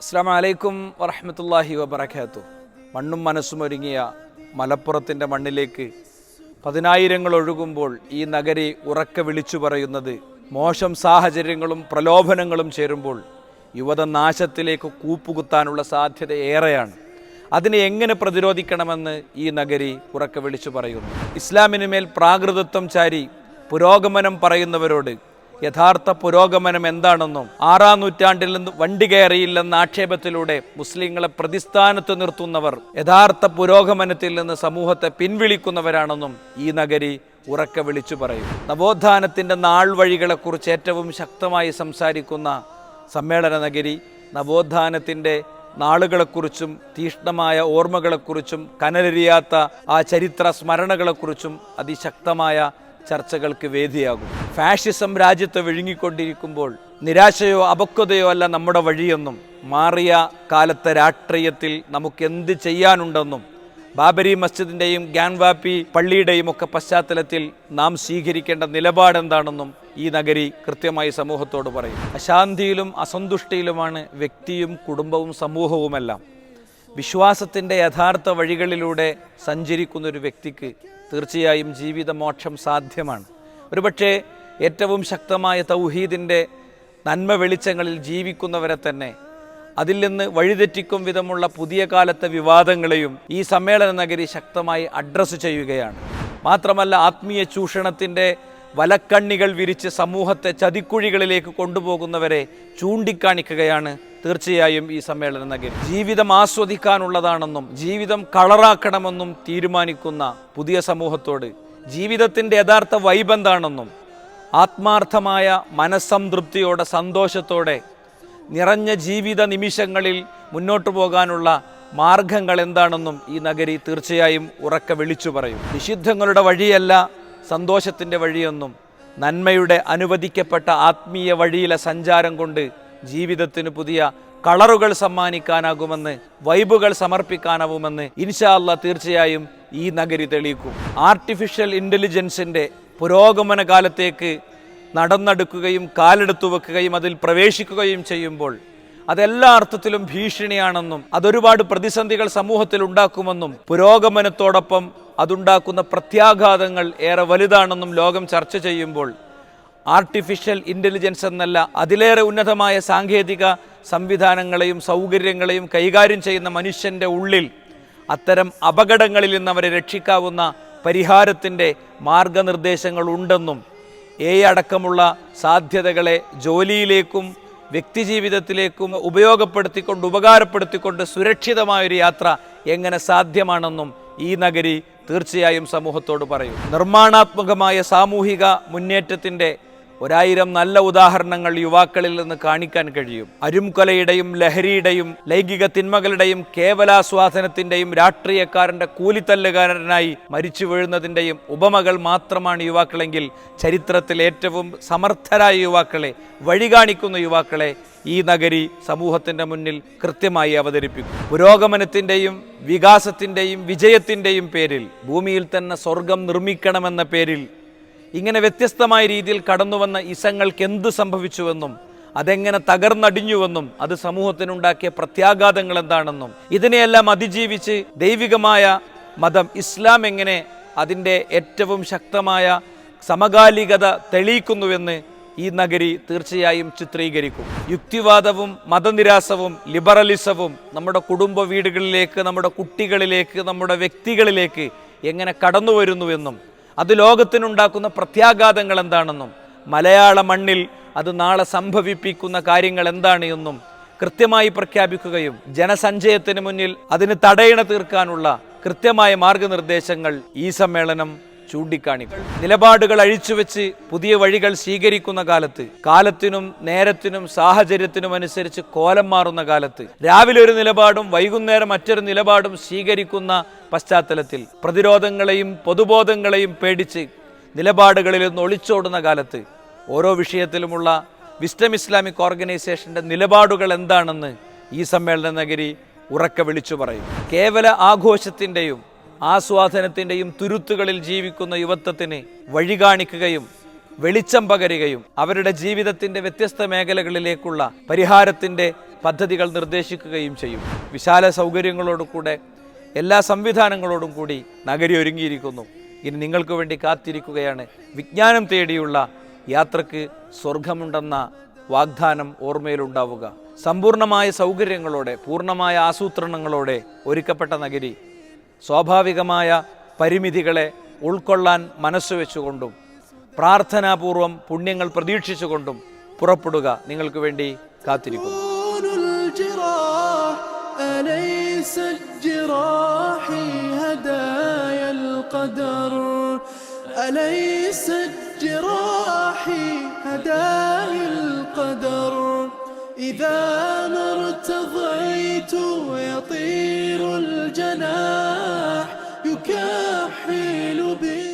അസ്സാം അലൈക്കും വറഹമത്തല്ലാഹി വബർക്കാത്തു മണ്ണും മനസ്സും ഒരുങ്ങിയ മലപ്പുറത്തിന്റെ മണ്ണിലേക്ക് പതിനായിരങ്ങൾ ഒഴുകുമ്പോൾ ഈ നഗരി ഉറക്കെ വിളിച്ചു പറയുന്നത് മോശം സാഹചര്യങ്ങളും പ്രലോഭനങ്ങളും ചേരുമ്പോൾ യുവത നാശത്തിലേക്ക് കൂപ്പുകുത്താനുള്ള സാധ്യത ഏറെയാണ്. അതിനെ എങ്ങനെ പ്രതിരോധിക്കണമെന്ന് ഈ നഗരി ഉറക്കെ വിളിച്ചു പറയുന്നു. ഇസ്ലാമിന് മേൽ പ്രാകൃതത്വം ചാരി പുരോഗമനം പറയുന്നവരോട് യഥാർത്ഥ പുരോഗമനം എന്താണെന്നും ആറാം നൂറ്റാണ്ടിൽ നിന്ന് വണ്ടി കയറിയില്ലെന്ന ആക്ഷേപത്തിലൂടെ മുസ്ലിങ്ങളെ പ്രതിസ്ഥാനത്ത് നിർത്തുന്നവർ യഥാർത്ഥ പുരോഗമനത്തിൽ നിന്ന് സമൂഹത്തെ പിൻവിളിക്കുന്നവരാണെന്നും ഈ നഗരി ഉറക്കെ വിളിച്ചു പറയും. നവോത്ഥാനത്തിന്റെ നാൾ വഴികളെക്കുറിച്ച് ഏറ്റവും ശക്തമായി സംസാരിക്കുന്ന സമ്മേളന നഗരി നവോത്ഥാനത്തിന്റെ നാളുകളെക്കുറിച്ചും തീഷ്ണമായ ഓർമ്മകളെക്കുറിച്ചും കനലരിയാത്ത ആ ചരിത്ര സ്മരണകളെക്കുറിച്ചും അതിശക്തമായ ചർച്ചകൾക്ക് വേദിയാകും. ഫാഷിസം രാജ്യത്ത് വിഴുങ്ങിക്കൊണ്ടിരിക്കുമ്പോൾ നിരാശയോ അപക്വതയോ അല്ല നമ്മുടെ വഴിയെന്നും മാറിയ കാലത്തെ രാഷ്ട്രീയത്തിൽ നമുക്ക് എന്ത് ചെയ്യാനുണ്ടെന്നും ബാബരി മസ്ജിദിന്റെയും ഗ്യാൻവാപ്പി പള്ളിയുടെയും ഒക്കെ പശ്ചാത്തലത്തിൽ നാം സ്വീകരിക്കേണ്ട നിലപാടെന്താണെന്നും ഈ നഗരി കൃത്യമായി സമൂഹത്തോട് പറയും. അശാന്തിയിലും അസന്തുഷ്ടിയിലുമാണ് വ്യക്തിയും കുടുംബവും സമൂഹവുമെല്ലാം. വിശ്വാസത്തിന്റെ യഥാർത്ഥ വഴികളിലൂടെ സഞ്ചരിക്കുന്ന ഒരു വ്യക്തിക്ക് തീർച്ചയായും ജീവിതമോക്ഷം സാധ്യമാണ്. ഒരുപക്ഷെ ഏറ്റവും ശക്തമായ തൗഹീദിന്റെ നന്മ വെളിച്ചങ്ങളിൽ ജീവിക്കുന്നവരെ തന്നെ അതിൽ നിന്ന് വഴിതെറ്റിക്കും വിധമുള്ള പുതിയ കാലത്തെ വിവാദങ്ങളെയും ഈ സമ്മേളന നഗരി ശക്തമായി അഡ്രസ്സ് ചെയ്യുകയാണ്. മാത്രമല്ല ആത്മീയ ചൂഷണത്തിന്റെ വലക്കണ്ണികൾ വിരിച്ച് സമൂഹത്തെ ചതിക്കുഴികളിലേക്ക് കൊണ്ടുപോകുന്നവരെ ചൂണ്ടിക്കാണിക്കുകയാണ് തീർച്ചയായും ഈ സമ്മേളന നഗരി. ജീവിതം ആസ്വദിക്കാനുള്ളതാണെന്നും ജീവിതം കളറാക്കണമെന്നും തീരുമാനിക്കുന്ന പുതിയ സമൂഹത്തോട് ജീവിതത്തിന്റെ യഥാർത്ഥ വൈബ് എന്താണെന്നും ആത്മാർത്ഥമായ മനസ്സംതൃപ്തിയോടെ സന്തോഷത്തോടെ നിറഞ്ഞ ജീവിത നിമിഷങ്ങളിൽ മുന്നോട്ടു പോകാനുള്ള മാർഗങ്ങൾ എന്താണെന്നും ഈ നഗരി തീർച്ചയായും ഉറക്കെ വിളിച്ചു പറയും. നിഷിദ്ധങ്ങളുടെ വഴിയല്ല സന്തോഷത്തിന്റെ വഴിയെന്നും നന്മയുടെ അനുവദിക്കപ്പെട്ട ആത്മീയ വഴിയിലെ സഞ്ചാരം കൊണ്ട് ജീവിതത്തിന് പുതിയ കളറുകൾ സമ്മാനിക്കാനാകുമെന്ന് വൈബുകൾ സമർപ്പിക്കാനാവുമെന്ന് ഇൻഷാല്ല തീർച്ചയായും ഈ നഗരി തെളിയിക്കും. ആർട്ടിഫിഷ്യൽ ഇന്റലിജൻസിന്റെ പുരോഗമന കാലത്തേക്ക് നടന്നെടുക്കുകയും കാലെടുത്തു വെക്കുകയും അതിൽ പ്രവേശിക്കുകയും ചെയ്യുമ്പോൾ അതെല്ലാ അർത്ഥത്തിലും ഭീഷണിയാണെന്നും അതൊരുപാട് പ്രതിസന്ധികൾ സമൂഹത്തിൽ ഉണ്ടാക്കുമെന്നും പുരോഗമനത്തോടൊപ്പം അതുണ്ടാക്കുന്ന പ്രത്യാഘാതങ്ങൾ ഏറെ വലുതാണെന്നും ലോകം ചർച്ച ചെയ്യുമ്പോൾ ആർട്ടിഫിഷ്യൽ ഇന്റലിജൻസ് എന്നല്ല അതിലേറെ ഉന്നതമായ സാങ്കേതിക സംവിധാനങ്ങളെയും സൗകര്യങ്ങളെയും കൈകാര്യം ചെയ്യുന്ന മനുഷ്യന്റെ ഉള്ളിൽ അത്തരം അപകടങ്ങളിൽ നിന്ന് അവരെ രക്ഷിക്കാവുന്ന പരിഹാരത്തിന്റെ മാർഗനിർദ്ദേശങ്ങൾ ഉണ്ടെന്നും എ അടക്കമുള്ള സാധ്യതകളെ ജോലിയിലേക്കും വ്യക്തിജീവിതത്തിലേക്കും ഉപയോഗപ്പെടുത്തിക്കൊണ്ട് ഉപകാരപ്പെടുത്തിക്കൊണ്ട് സുരക്ഷിതമായൊരു യാത്ര എങ്ങനെ സാധ്യമാണെന്നും ഈ നഗരി തീർച്ചയായും സമൂഹത്തോട് പറയും. നിർമ്മാണാത്മകമായ സാമൂഹിക മുന്നേറ്റത്തിന്റെ ഒരായിരം നല്ല ഉദാഹരണങ്ങൾ യുവാക്കളിൽ നിന്ന് കാണിക്കാൻ കഴിയും. അരുംകൊലയുടെയും ലഹരിയുടെയും ലൈംഗിക തിന്മകളുടെയും കേവലാസ്വാദനത്തിന്റെയും രാഷ്ട്രീയക്കാരന്റെ കൂലിത്തല്ലുകാരനായി മരിച്ചു വീഴുന്നതിന്റെയും ഉപമകൾ മാത്രമാണ് യുവാക്കളെങ്കിൽ ചരിത്രത്തിൽ ഏറ്റവും സമർത്ഥരായ യുവാക്കളെ വഴി കാണിക്കുന്ന യുവാക്കളെ ഈ നഗരി സമൂഹത്തിന്റെ മുന്നിൽ കൃത്യമായി അവതരിപ്പിക്കും. പുരോഗമനത്തിന്റെയും വികാസത്തിന്റെയും വിജയത്തിന്റെയും പേരിൽ ഭൂമിയിൽ തന്നെ സ്വർഗം നിർമ്മിക്കണമെന്ന പേരിൽ ഇങ്ങനെ വ്യത്യസ്തമായ രീതിയിൽ കടന്നുവന്ന ഇസങ്ങൾക്ക് എന്ത് സംഭവിച്ചുവെന്നും അതെങ്ങനെ തകർന്നടിഞ്ഞുവെന്നും അത് സമൂഹത്തിനുണ്ടാക്കിയ പ്രത്യാഘാതങ്ങൾ എന്താണെന്നും ഇതിനെയെല്ലാം അതിജീവിച്ച് ദൈവികമായ മതം ഇസ്ലാം എങ്ങനെ അതിന്റെ ഏറ്റവും ശക്തമായ സമകാലികത തെളിയിക്കുന്നുവെന്ന് ഈ നഗരി തീർച്ചയായും ചിത്രീകരിക്കും. യുക്തിവാദവും മതനിരാസവും ലിബറലിസവും നമ്മുടെ കുടുംബ വീടുകളിലേക്ക് നമ്മുടെ കുട്ടികളിലേക്ക് നമ്മുടെ വ്യക്തികളിലേക്ക് എങ്ങനെ കടന്നു വരുന്നുവെന്നും അത് ലോകത്തിനുണ്ടാക്കുന്ന പ്രത്യാഘാതങ്ങൾ എന്താണെന്നും മലയാള മണ്ണിൽ അത് നാളെ സംഭവിപ്പിക്കുന്ന കാര്യങ്ങൾ എന്താണ് എന്നും കൃത്യമായി പ്രഖ്യാപിക്കുകയും ജനസഞ്ചയത്തിന് മുന്നിൽ അതിന് തടയണ തീർക്കാനുള്ള കൃത്യമായ മാർഗനിർദ്ദേശങ്ങൾ ഈ സമ്മേളനം ചൂണ്ടിക്കാണിക്കും. നിലപാടുകൾ അഴിച്ചുവെച്ച് പുതിയ വഴികൾ സ്വീകരിക്കുന്ന കാലത്ത് കാലത്തിനും നേരത്തിനും സാഹചര്യത്തിനും അനുസരിച്ച് കോലം മാറുന്ന കാലത്ത് രാവിലെ ഒരു നിലപാടും വൈകുന്നേരം മറ്റൊരു നിലപാടും സ്വീകരിക്കുന്ന പശ്ചാത്തലത്തിൽ പ്രതിരോധങ്ങളെയും പൊതുബോധങ്ങളെയും പേടിച്ച് നിലപാടുകളിൽ നിന്ന് ഒളിച്ചോടുന്ന കാലത്ത് ഓരോ വിഷയത്തിലുമുള്ള വിസ്റ്റം ഇസ്ലാമിക് ഓർഗനൈസേഷന്റെ നിലപാടുകൾ എന്താണെന്ന് ഈ സമ്മേളന നഗരി ഉറക്കെ വിളിച്ചു പറയും. കേവല ആഘോഷത്തിന്റെയും ആസ്വാദനത്തിന്റെയും തുരുത്തുകളിൽ ജീവിക്കുന്ന യുവത്വത്തിന് വഴി കാണിക്കുകയും വെളിച്ചം പകരുകയും അവരുടെ ജീവിതത്തിന്റെ വ്യത്യസ്ത മേഖലകളിലേക്കുള്ള പരിഹാരത്തിന്റെ പദ്ധതികൾ നിർദ്ദേശിക്കുകയും ചെയ്യും. വിശാല സൗകര്യങ്ങളോടുകൂടെ എല്ലാ സംവിധാനങ്ങളോടും കൂടി നഗരി ഒരുങ്ങിയിരിക്കുന്നു. ഇനി നിങ്ങൾക്ക് വേണ്ടി കാത്തിരിക്കുകയാണ്. വിജ്ഞാനം തേടിയുള്ള യാത്രയ്ക്ക് സ്വർഗമുണ്ടെന്ന വാഗ്ദാനം ഓർമ്മയിലുണ്ടാവുക. സമ്പൂർണമായ സൗകര്യങ്ങളോടെ പൂർണമായ ആസൂത്രണങ്ങളോടെ ഒരുക്കപ്പെട്ട നഗരി സ്വാഭാവികമായ പരിമിതികളെ ഉൾക്കൊള്ളാൻ മനസ്സ് വെച്ചുകൊണ്ടും പ്രാർത്ഥനാപൂർവം പുണ്യങ്ങൾ പ്രതീക്ഷിച്ചുകൊണ്ടും പുറപ്പെടുക നിങ്ങൾക്ക് വേണ്ടി കാത്തിരിക്കുന്നു. أليست جراحي هدايا القدر. أليست جراحي هدايا القدر؟ إذا ما ارتضيت يطير الجناح يكحل بي